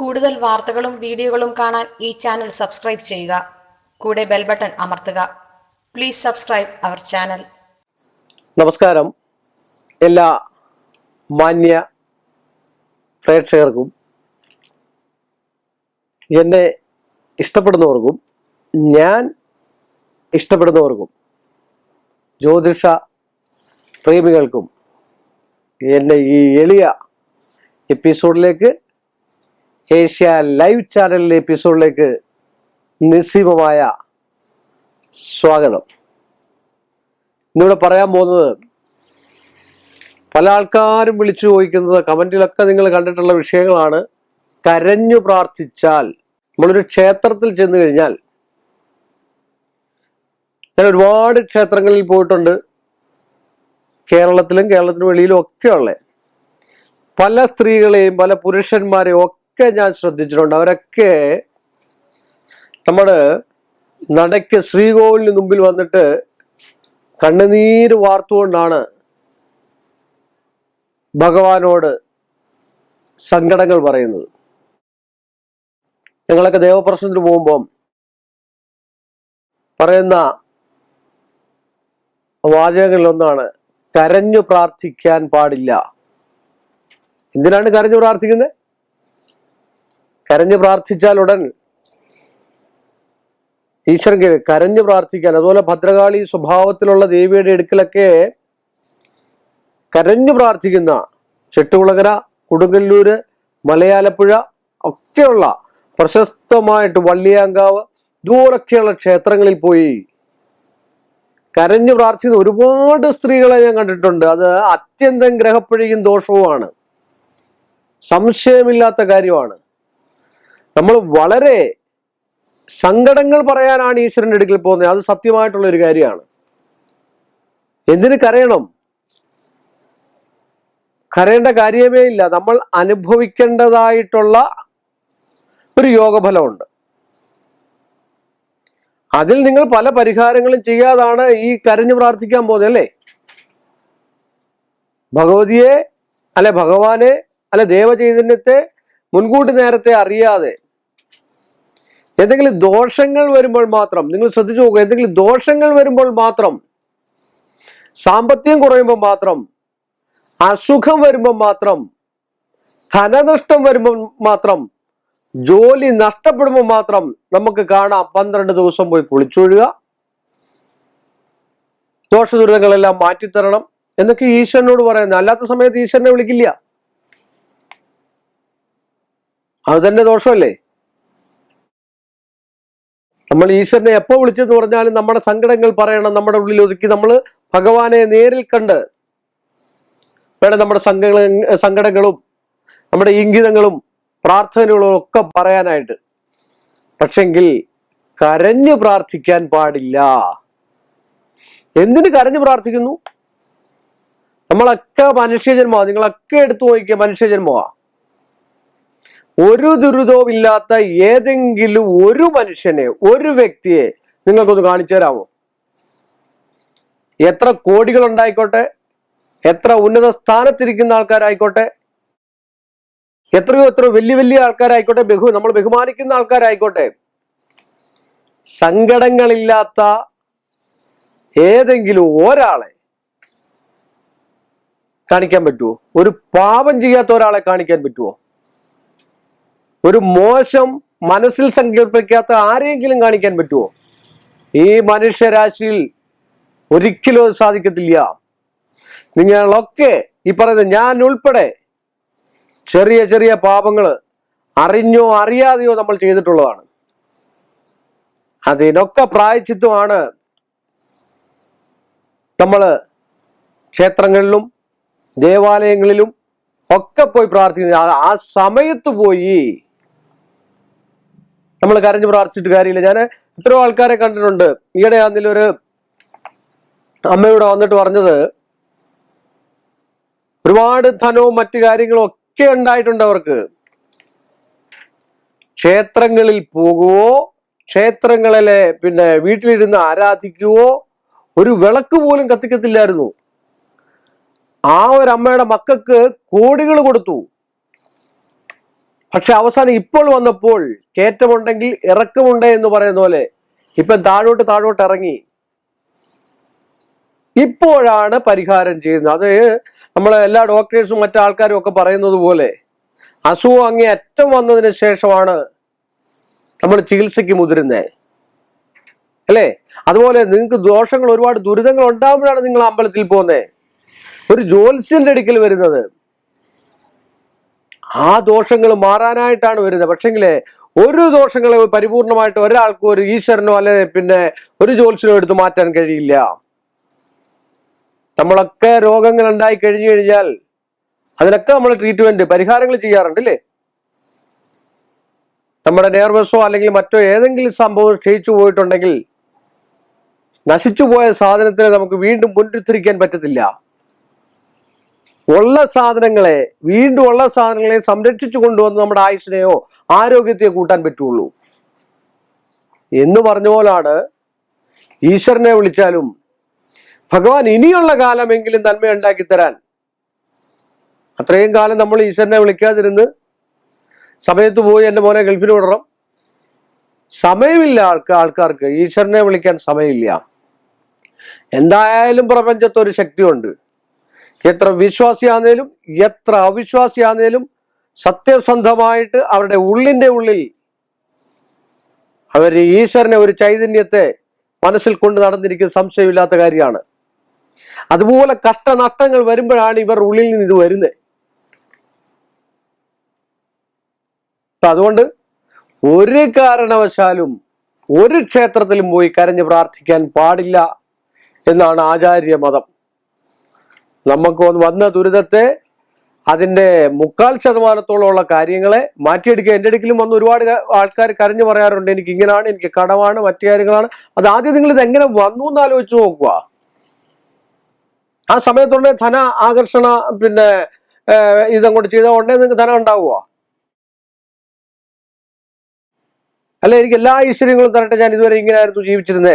കൂടുതൽ വാർത്തകളും വീഡിയോകളും കാണാൻ ഈ ചാനൽ സബ്സ്ക്രൈബ് ചെയ്യുക. കൂടെ ബെൽ ബട്ടൺ അമർത്തുക. Please subscribe our channel. നമസ്കാരം. എല്ലാ മാന്യ പ്രേക്ഷകർക്കും എന്നെ ഇഷ്ടപ്പെടുന്നവർക്കും ഞാൻ ഇഷ്ടപ്പെടുന്നവർക്കും ജ്യോതിഷ പ്രേമികൾക്കും എന്റെ ഈ എളിയ എപ്പിസോഡിലേക്ക് ഏഷ്യ ലൈവ് ചാനലിലെ എപ്പിസോഡിലേക്ക് നിസ്സീമമായ സ്വാഗതം. ഇന്നിവിടെ പറയാൻ പോകുന്നത് പല ആൾക്കാരും വിളിച്ചു ചോദിക്കുന്നത് കമന്റിലൊക്കെ നിങ്ങൾ കണ്ടിട്ടുള്ള വിഷയങ്ങളാണ്. കരഞ്ഞു പ്രാർത്ഥിച്ചാൽ നമ്മളൊരു ക്ഷേത്രത്തിൽ ചെന്ന് കഴിഞ്ഞാൽ ഞാൻ ഒരുപാട് ക്ഷേത്രങ്ങളിൽ പോയിട്ടുണ്ട്. കേരളത്തിലും കേരളത്തിന് വെളിയിലും ഒക്കെ ഉള്ളത് പല സ്ത്രീകളെയും പല പുരുഷന്മാരെയും ഒക്കെ ഞാൻ ശ്രദ്ധിച്ചിട്ടുണ്ട്. അവരൊക്കെ നമ്മുടെ നടയ്ക്ക് ശ്രീകോവിലിന് മുമ്പിൽ വന്നിട്ട് കണ്ണുനീര് വാർത്തുകൊണ്ടാണ് ഭഗവാനോട് സങ്കടങ്ങൾ പറയുന്നത്. ഞങ്ങളൊക്കെ ദേവപ്രശ്നത്തിന് പോകുമ്പം പറയുന്ന വാചകങ്ങളിലൊന്നാണ് കരഞ്ഞു പ്രാർത്ഥിക്കാൻ പാടില്ല. എന്തിനാണ് കരഞ്ഞു പ്രാർത്ഥിക്കുന്നത്? കരഞ്ഞു പ്രാർത്ഥിച്ചാൽ ഉടൻ ഈശ്വരൻ കരഞ്ഞു പ്രാർത്ഥിക്കാൻ. അതുപോലെ ഭദ്രകാളി സ്വഭാവത്തിലുള്ള ദേവിയുടെ എടുക്കലൊക്കെ കരഞ്ഞു പ്രാർത്ഥിക്കുന്ന ചെട്ടുകുളങ്ങര കൊടുങ്ങല്ലൂര് മലയാലപ്പുഴ ഒക്കെയുള്ള പ്രശസ്തമായിട്ട് വള്ളിയാങ്കാവ് ഇതുപോലൊക്കെയുള്ള ക്ഷേത്രങ്ങളിൽ പോയി കരഞ്ഞു പ്രാർത്ഥിക്കുന്ന ഒരുപാട് സ്ത്രീകളെ ഞാൻ കണ്ടിട്ടുണ്ട്. അത് അത്യന്തം ഗ്രഹപ്പഴിയും ദോഷവുമാണ്. സംശയമില്ലാത്ത കാര്യമാണ്. നമ്മൾ വളരെ സങ്കടങ്ങൾ പറയാനാണ് ഈശ്വരന്റെ അടുക്കൽ പോകുന്നത്. അത് സത്യമായിട്ടുള്ള ഒരു കാര്യമാണ്. എന്തിനു കരയണം? കരയേണ്ട കാര്യമേ ഇല്ല. നമ്മൾ അനുഭവിക്കേണ്ടതായിട്ടുള്ള ഒരു യോഗഫലമുണ്ട്. അതിൽ നിങ്ങൾ പല പരിഹാരങ്ങളും ചെയ്യാതാണ് ഈ കരഞ്ഞു പ്രാർത്ഥിക്കാൻ പോകുന്നത് അല്ലേ? ഭഗവതിയെ അല്ലെ ഭഗവാനെ അല്ലെ ദേവചൈതന്യത്തെ മുൻകൂട്ടി നേരത്തെ അറിയാതെ എന്തെങ്കിലും ദോഷങ്ങൾ വരുമ്പോൾ മാത്രം നിങ്ങൾ ശ്രദ്ധിച്ചു നോക്കുക എന്തെങ്കിലും ദോഷങ്ങൾ വരുമ്പോൾ മാത്രം സാമ്പത്തികം കുറയുമ്പോൾ മാത്രം അസുഖം വരുമ്പോൾ മാത്രം ധനനഷ്ടം വരുമ്പോൾ മാത്രം ജോലി നഷ്ടപ്പെടുമ്പോൾ മാത്രം നമുക്ക് കാണാം പന്ത്രണ്ട് ദിവസം പോയി കുളിച്ചൊഴുക ദോഷദുരിതങ്ങളെല്ലാം മാറ്റിത്തരണം എന്നൊക്കെ ഈശ്വരനോട് പറയുന്നത് അല്ലാത്ത സമയത്ത് ഈശ്വരനെ വിളിക്കില്ല. അത് തന്നെ ദോഷമല്ലേ? നമ്മൾ ഈശ്വരനെ എപ്പോൾ വിളിച്ചെന്ന് പറഞ്ഞാലും നമ്മുടെ സങ്കടങ്ങൾ പറയണം നമ്മുടെ ഉള്ളിൽ ഒതുക്കി നമ്മൾ ഭഗവാനെ നേരിൽ കണ്ട് വേണം നമ്മുടെ സങ്കട സങ്കടങ്ങളും നമ്മുടെ ഇംഗിതങ്ങളും പ്രാർത്ഥനകളും ഒക്കെ പറയാനായിട്ട്. പക്ഷെങ്കിൽ കരഞ്ഞു പ്രാർത്ഥിക്കാൻ പാടില്ല. എന്തിന് കരഞ്ഞു പ്രാർത്ഥിക്കുന്നു? നമ്മളൊക്കെ മനുഷ്യജന്മമാണ് നിങ്ങളൊക്കെ എടുത്തു നോക്കിയ മനുഷ്യജന്മോ ഒരു ദുരിതവും ഇല്ലാത്ത ഏതെങ്കിലും ഒരു മനുഷ്യനെ ഒരു വ്യക്തിയെ നിങ്ങൾക്കൊന്ന് കാണിച്ചു തരാമോ? എത്ര കോടികൾ ഉണ്ടായിക്കോട്ടെ എത്ര ഉന്നത സ്ഥാനത്തിരിക്കുന്ന ആൾക്കാരായിക്കോട്ടെ? എത്രയോ എത്ര വലിയ വലിയ ആൾക്കാരായിക്കോട്ടെ? ബഹു നമ്മൾ ബഹുമാനിക്കുന്ന ആൾക്കാരായിക്കോട്ടെ? സങ്കടങ്ങളില്ലാത്ത ഏതെങ്കിലും ഒരാളെ കാണിക്കാൻ പറ്റുമോ ഒരു പാപം ചെയ്യാത്ത ഒരാളെ കാണിക്കാൻ പറ്റുമോ ഒരു മോശം മനസ്സിൽ സങ്കല്പിക്കാത്ത ആരെങ്കിലും കാണിക്കാൻ പറ്റുമോ ഈ മനുഷ്യരാശിയിൽ ഒരിക്കലും സാധിക്കത്തില്ല. നിങ്ങളൊക്കെ ഈ പറയുന്നത് ഞാൻ ഉൾപ്പെടെ ചെറിയ ചെറിയ പാപങ്ങൾ അറിഞ്ഞോ അറിയാതെയോ നമ്മൾ ചെയ്തിട്ടുള്ളതാണ്. അതിനൊക്കെ പ്രായച്ചിത്വമാണ് നമ്മൾ ക്ഷേത്രങ്ങളിലും ദേവാലയങ്ങളിലും ഒക്കെ പോയി പ്രാർത്ഥിക്കുന്നത്. ആ സമയത്ത് പോയി നമ്മൾ കരഞ്ഞു പ്രാർത്ഥിച്ചിട്ട് കാര്യമില്ല. ഞാൻ എത്രയോ ആൾക്കാരെ കണ്ടിട്ടുണ്ട്. ഈയിടെ ഒരു അമ്മയോട് വന്നിട്ട് പറഞ്ഞത് ഒരുപാട് ധനവും മറ്റു കാര്യങ്ങളും ഒക്കെ ഉണ്ടായിട്ടുണ്ട് അവർക്ക്. ക്ഷേത്രങ്ങളിൽ പോകുവോ ക്ഷേത്രങ്ങളിലെ പിന്നെ വീട്ടിലിരുന്ന് ആരാധിക്കുവോ ഒരു വിളക്ക് പോലും കത്തിക്കത്തില്ലായിരുന്നു. ആ ഒരു അമ്മയുടെ മക്കൾക്ക് കോടികൾ കൊടുത്തു. പക്ഷെ അവസാനം ഇപ്പോൾ വന്നപ്പോൾ കയറ്റമുണ്ടെങ്കിൽ ഇറക്കമുണ്ട് എന്ന് പറയുന്ന പോലെ ഇപ്പം താഴോട്ട് താഴോട്ട് ഇറങ്ങി. ഇപ്പോഴാണ് പരിഹാരം ചെയ്യുന്നത്. അത് നമ്മളെ എല്ലാ ഡോക്ടേഴ്സും മറ്റു ആൾക്കാരും ഒക്കെ പറയുന്നത് പോലെ അസുഖം അങ്ങേ അറ്റം വന്നതിന് ശേഷമാണ് നമ്മൾ ചികിത്സയ്ക്ക് മുതിരുന്നത് അല്ലേ? അതുപോലെ നിങ്ങൾക്ക് ദോഷങ്ങൾ ഒരുപാട് ദുരിതങ്ങൾ ഉണ്ടാകുമ്പോഴാണ് നിങ്ങൾ അമ്പലത്തിൽ പോകുന്നത് ഒരു ജ്യോത്സ്യന്റെ അടുക്കൽ വരുന്നത്. ആ ദോഷങ്ങൾ മാറാനായിട്ടാണ് വരുന്നത്. പക്ഷെങ്കിലേ ഒരു ദോഷങ്ങളെ പരിപൂർണമായിട്ട് ഒരാൾക്കും ഒരു ഈശ്വരനോ അല്ലെ പിന്നെ ഒരു ജോത്സ്യനോ എടുത്ത് മാറ്റാൻ കഴിയില്ല. നമ്മളൊക്കെ രോഗങ്ങൾ ഉണ്ടായി കഴിഞ്ഞു കഴിഞ്ഞാൽ അതിനൊക്കെ നമ്മൾ ട്രീറ്റ്മെന്റ് പരിഹാരങ്ങൾ ചെയ്യാറുണ്ട് അല്ലേ? നമ്മുടെ നെർവസോ അല്ലെങ്കിൽ മറ്റോ ഏതെങ്കിലും സംഭവം ക്ഷയിച്ചു പോയിട്ടുണ്ടെങ്കിൽ നശിച്ചു പോയ സാധനത്തിന് നമുക്ക് വീണ്ടും പുനരുദ്ധരിക്കാൻ പറ്റത്തില്ല. ഉള്ള സാധനങ്ങളെ വീണ്ടും ഉള്ള സാധനങ്ങളെ സംരക്ഷിച്ചു കൊണ്ടുവന്ന് നമ്മുടെ ആയുഷിനെയോ ആരോഗ്യത്തെയോ കൂട്ടാൻ പറ്റുള്ളൂ. എന്ന് പറഞ്ഞ പോലാണ് ഈശ്വരനെ വിളിച്ചാലും ഭഗവാൻ ഇനിയുള്ള കാലമെങ്കിലും നന്മ ഉണ്ടാക്കി തരാൻ. അത്രയും കാലം നമ്മൾ ഈശ്വരനെ വിളിക്കാതിരുന്ന് സമയത്ത് പോയി എന്റെ മോനെ ഗൾഫിന് വിടണം. സമയമില്ല ആൾക്ക് ആൾക്കാർക്ക്. ഈശ്വരനെ വിളിക്കാൻ സമയമില്ല. എന്തായാലും പ്രപഞ്ചത്തൊരു ശക്തിയുണ്ട്. എത്ര വിശ്വാസിയാന്നേലും എത്ര അവിശ്വാസിയാന്നേലും സത്യസന്ധമായിട്ട് അവരുടെ ഉള്ളിന്റെ ഉള്ളിൽ അവർ ഈശ്വരനെ ഒരു ചൈതന്യത്തെ മനസ്സിൽ കൊണ്ട് നടന്നിരിക്കുന്ന സംശയമില്ലാത്ത കാര്യമാണ്. അതുപോലെ കഷ്ടനഷ്ടങ്ങൾ വരുമ്പോഴാണ് ഇവർ ഉള്ളിൽ നിന്ന് ഇത് വരുന്നത് അതുകൊണ്ട് ഒരു കാരണവശാലും ഒരു ക്ഷേത്രത്തിലും പോയി കരഞ്ഞ് പ്രാർത്ഥിക്കാൻ പാടില്ല എന്നാണ് ആചാര്യ മതം നമുക്ക് വന്ന ദുരിതത്തെ അതിന്റെ മുക്കാൽ ശതമാനത്തോളമുള്ള കാര്യങ്ങളെ മാറ്റിയെടുക്കുക. എന്റെ അടുക്കലും വന്ന് ഒരുപാട് ആൾക്കാർ കരഞ്ഞു പറയാറുണ്ട് എനിക്ക് ഇങ്ങനെയാണ് എനിക്ക് കടമാണ് മറ്റു കാര്യങ്ങളാണ്. അത് ആദ്യം നിങ്ങൾ ഇത് എങ്ങനെ വന്നു എന്ന് ആലോചിച്ച് നോക്കുക. ആ സമയത്തുണ്ടെ ധന ആകർഷണ പിന്നെ ഇതങ്ങോട്ട് ചെയ്ത ഉടനെ നിങ്ങൾക്ക് ധനം ഉണ്ടാവുക അല്ല എനിക്ക് എല്ലാ ഐശ്വര്യങ്ങളും തരട്ടെ. ഞാൻ ഇതുവരെ ഇങ്ങനെയായിരുന്നു ജീവിച്ചിരുന്നേ.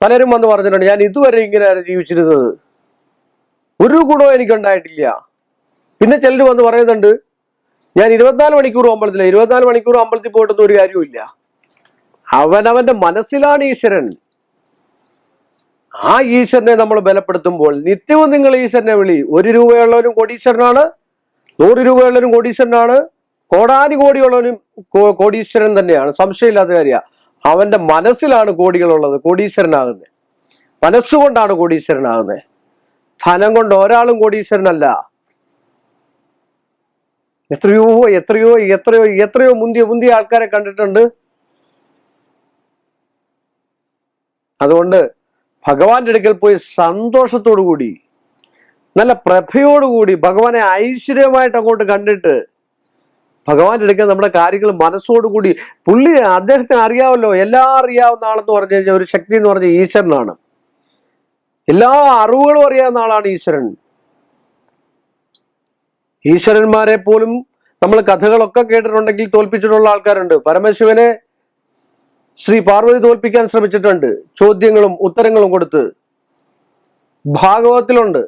പലരും വന്ന് പറഞ്ഞിട്ടുണ്ട് ഞാൻ ഇതുവരെ ഇങ്ങനെയായിരുന്നു ജീവിച്ചിരുന്നത്. ഒരു ഗുണവും എനിക്കുണ്ടായിട്ടില്ല. പിന്നെ ചിലർ വന്ന് പറയുന്നുണ്ട് ഞാൻ ഇരുപത്തിനാല് മണിക്കൂർ അമ്പലത്തില്ല ഇരുപത്തിനാല് മണിക്കൂർ അമ്പലത്തിൽ പോയിട്ടൊന്നും ഒരു കാര്യമില്ല അവനവന്റെ മനസ്സിലാണ് ഈശ്വരൻ. ആ ഈശ്വരനെ നമ്മൾ ബലപ്പെടുത്തുമ്പോൾ നിത്യവും നിങ്ങൾ ഈശ്വരനെ വിളി. ഒരു രൂപയുള്ളവനും കോടീശ്വരനാണ് നൂറ് രൂപയുള്ളവനും കോടീശ്വരനാണ് കോടാനി കോടിയുള്ളവനും കോടീശ്വരൻ തന്നെയാണ്. സംശയമില്ലാത്ത കാര്യ. അവന്റെ മനസ്സിലാണ് കോടികളുള്ളത് കോടീശ്വരനാകുന്നത്. മനസ്സുകൊണ്ടാണ് കോടീശ്വരനാകുന്നത്. ധനം കൊണ്ട് ഒരാളും കോടീശ്വരനല്ല. എത്രയോ എത്രയോ എത്രയോ എത്രയോ മുന്തിയ മുന്തിയ ആൾക്കാരെ കണ്ടിട്ടുണ്ട്. അതുകൊണ്ട് ഭഗവാന്റെ അടുക്കൽ പോയി സന്തോഷത്തോടു കൂടി നല്ല പ്രഭയോടുകൂടി ഭഗവാനെ ഐശ്വര്യമായിട്ട് അങ്ങോട്ട് കണ്ടിട്ട് ഭഗവാന്റെ അടുക്കൽ നമ്മുടെ കാര്യങ്ങൾ മനസ്സോടുകൂടി പുള്ളി അദ്ദേഹത്തിന് അറിയാവല്ലോ എല്ലാം അറിയാവുന്ന ആളെന്ന് പറഞ്ഞു കഴിഞ്ഞാൽ ഒരു ശക്തി എന്ന് പറഞ്ഞ ഈശ്വരനാണ്. എല്ലാ അറിവുകളും അറിയാവുന്ന ആളാണ് ഈശ്വരൻ. ഈശ്വരന്മാരെ പോലും നമ്മൾ കഥകളൊക്കെ കേട്ടിട്ടുണ്ടെങ്കിൽ തോൽപ്പിച്ചിട്ടുള്ള ആൾക്കാരുണ്ട്. പരമശിവനെ ശ്രീ പാർവതി തോൽപ്പിക്കാൻ ശ്രമിച്ചിട്ടുണ്ട്. ചോദ്യങ്ങളും ഉത്തരങ്ങളും കൊടുത്ത് ഭാഗവതത്തിലുണ്ട്.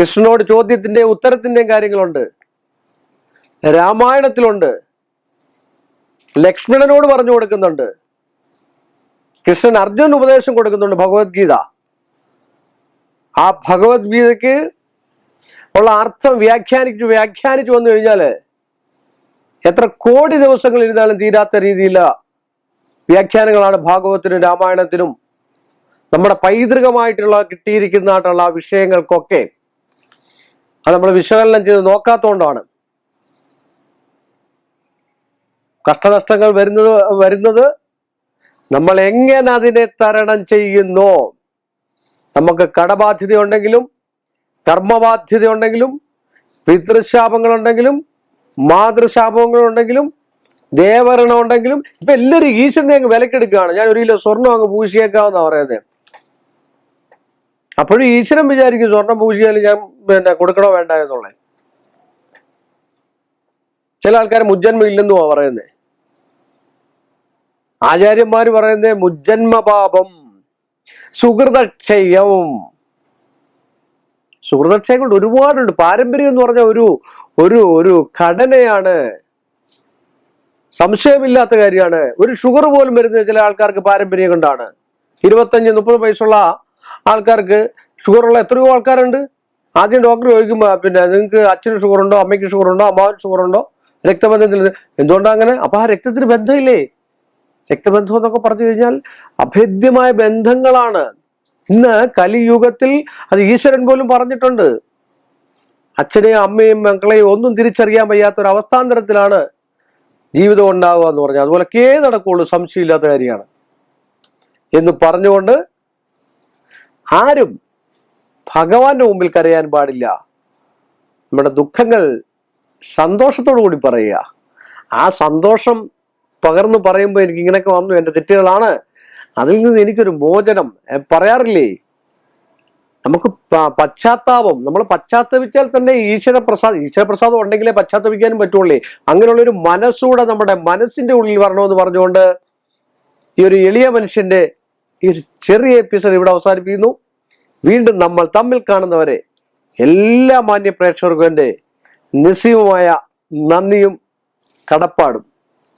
കൃഷ്ണനോട് ചോദ്യത്തിന്റെ ഉത്തരത്തിന്റെയും കാര്യങ്ങളുണ്ട്. രാമായണത്തിലുണ്ട്. ലക്ഷ്മണനോട് പറഞ്ഞു കൊടുക്കുന്നുണ്ട്. കൃഷ്ണൻ അർജുൻ ഉപദേശം കൊടുക്കുന്നുണ്ട് ഭഗവത്ഗീത. ആ ഭഗവത്ഗീതയ്ക്ക് ഉള്ള അർത്ഥം വ്യാഖ്യാനിച്ചു വ്യാഖ്യാനിച്ചു വന്നു കഴിഞ്ഞാൽ എത്ര കോടി ദിവസങ്ങൾ ഇരുന്നാലും തീരാത്ത രീതിയിലുള്ള വ്യാഖ്യാനങ്ങളാണ് ഭാഗവത്തിനും രാമായണത്തിനും നമ്മുടെ പൈതൃകമായിട്ടുള്ള കിട്ടിയിരിക്കുന്നതായിട്ടുള്ള ആ വിഷയങ്ങൾക്കൊക്കെ അത് നമ്മൾ വിശകലനം ചെയ്ത് നോക്കാത്തതുകൊണ്ടാണ് കഷ്ടനഷ്ടങ്ങൾ വരുന്നത് വരുന്നത് നമ്മൾ എങ്ങനെ അതിനെ തരണം ചെയ്യുന്നു? നമുക്ക് കടബാധ്യത ഉണ്ടെങ്കിലും കടബാധ്യതയുണ്ടെങ്കിലും കർമ്മബാധ്യതയുണ്ടെങ്കിലും പിതൃശാപങ്ങളുണ്ടെങ്കിലും മാതൃശാപങ്ങളുണ്ടെങ്കിലും ദേവരണം ഉണ്ടെങ്കിലും ഇപ്പൊ എല്ലാവരും ഈശ്വരനെ അങ്ങ് വിലക്കെടുക്കുകയാണ്. ഞാൻ ഒരു കിലോ സ്വർണം അങ്ങ് പൂശിയേക്കാവുന്ന പറയുന്നത് അപ്പോഴും ഈശ്വരൻ വിചാരിക്കും സ്വർണം പൂശിയാൽ ഞാൻ പിന്നെ കൊടുക്കണോ വേണ്ട എന്നുള്ളത് ചില ആൾക്കാർ മുജ്ജന്മ ഇല്ലെന്നുമാണ് പറയുന്നത് ആചാര്യന്മാര് പറയുന്നത് മുജ്ജന്മപാപം സുഹൃതക്ഷയം. സുഹൃതക്ഷയം കൊണ്ട് ഒരുപാടുണ്ട്. പാരമ്പര്യം എന്ന് പറഞ്ഞ ഒരു ഒരു ഒരു ഘടനയാണ്. സംശയമില്ലാത്ത കാര്യമാണ്. ഒരു ഷുഗർ പോലും വരുന്നത് ചില ആൾക്കാർക്ക് പാരമ്പര്യം കൊണ്ടാണ്. ഇരുപത്തഞ്ച് മുപ്പത് വയസ്സുള്ള ആൾക്കാർക്ക് ഷുഗറുള്ള എത്രയോ ആൾക്കാരുണ്ട്. ആദ്യം ഡോക്ടർ ചോദിക്കുമ്പോൾ പിന്നെ നിങ്ങൾക്ക് അച്ഛന് ഷുഗർ ഉണ്ടോ അമ്മയ്ക്ക് ഷുഗർ ഉണ്ടോ അമ്മാവന് ഷുഗർ ഉണ്ടോ രക്തബന്ധത്തിൽ എന്തുകൊണ്ടാണ് അങ്ങനെ? അപ്പൊ ആ രക്തത്തിന് ബന്ധമില്ലേ? രക്തബന്ധം എന്നൊക്കെ പറഞ്ഞു കഴിഞ്ഞാൽ അഭേദ്യമായ ബന്ധങ്ങളാണ്. ഇന്ന് കലിയുഗത്തിൽ അത് ഈശ്വരൻ പോലും പറഞ്ഞിട്ടുണ്ട്. അച്ഛനെയും അമ്മയും മക്കളെയും ഒന്നും തിരിച്ചറിയാൻ വയ്യാത്ത ഒരു അവസ്ഥാന്തരത്തിലാണ് ജീവിതം ഉണ്ടാവുക എന്ന് പറഞ്ഞാൽ അതുപോലെ കേ നടക്കുള്ളൂ സംശയമില്ലാത്ത കാര്യമാണ്. എന്ന് പറഞ്ഞുകൊണ്ട് ആരും ഭഗവാന്റെ മുമ്പിൽ കരയാൻ പാടില്ല. നമ്മുടെ ദുഃഖങ്ങൾ സന്തോഷത്തോടു കൂടി പറയുക. ആ സന്തോഷം പകർന്നു പറയുമ്പോൾ എനിക്ക് ഇങ്ങനെയൊക്കെ വന്നു എന്റെ തെറ്റുകളാണ്. അതിൽ നിന്ന് എനിക്കൊരു മോചനം. പറയാറില്ലേ? നമുക്ക് പശ്ചാത്താപം. നമ്മൾ പശ്ചാത്തപിച്ചാൽ തന്നെ ഈശ്വരപ്രസാദ് ഈശ്വരപ്രസാദം ഉണ്ടെങ്കിലേ പശ്ചാത്തപിക്കാനും പറ്റുള്ളേ. അങ്ങനെയുള്ള ഒരു മനസ്സൂടെ നമ്മുടെ മനസ്സിന്റെ ഉള്ളിൽ വരണമെന്ന് പറഞ്ഞുകൊണ്ട് ഈ ഒരു എളിയ മനുഷ്യന്റെ ഈ ഒരു ചെറിയ എപ്പിസോഡ് ഇവിടെ അവസാനിപ്പിക്കുന്നു. വീണ്ടും നമ്മൾ തമ്മിൽ കാണുന്നവരെ എല്ലാ മാന്യ പ്രേക്ഷകർക്കും എന്റെ നിസ്സീമമായ നന്ദിയും കടപ്പാടും.